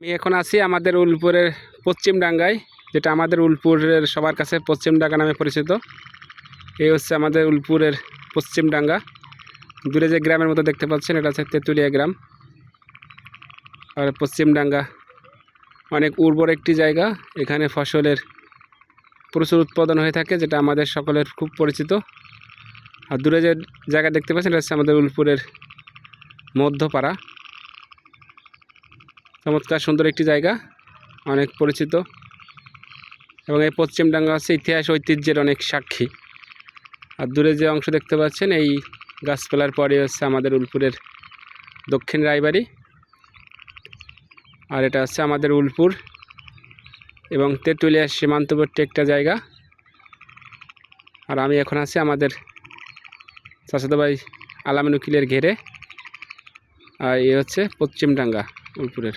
আমি এখন আছি আমাদের উলপুরের পশ্চিম ডাঙ্গায় যেটা আমাদের উলপুরের সবার কাছে পশ্চিম ডাঙ্গা নামে পরিচিত। এই হচ্ছে আমাদের উলপুরের পশ্চিম ডাঙ্গা দূরে যে গ্রামের মতো দেখতে পাচ্ছেন, এটা হচ্ছে তেঁতুলিয়া গ্রাম। আর পশ্চিম ডাঙ্গা অনেক উর্বর একটি জায়গা। এখানে ফসলের প্রচুর উৎপাদন হয়ে থাকে, যেটা আমাদের সকলের খুব পরিচিত। আর দূরে যে জায়গা দেখতে পাচ্ছেন, এটা হচ্ছে আমাদের উলপুরের মধ্যপাড়া। চমৎকার সুন্দর একটি জায়গা, অনেক পরিচিত এবং এই পশ্চিমডাঙ্গা হচ্ছে ইতিহাস ঐতিহ্যের অনেক সাক্ষী। আর দূরে যে অংশ দেখতে পাচ্ছেন, এই গাছপালার পরে হচ্ছে আমাদের উলপুরের দক্ষিণ রায়বাড়ি আর এটা হচ্ছে আমাদের উলপুর এবং তেঁতুলিয়ার সীমান্তবর্তী একটা জায়গা। আর আমি এখন আছি আমাদের চাচাতো ভাই আলামিন উকিলের ঘেরে, আর এই হচ্ছে পশ্চিমডাঙ্গা। উলপুরের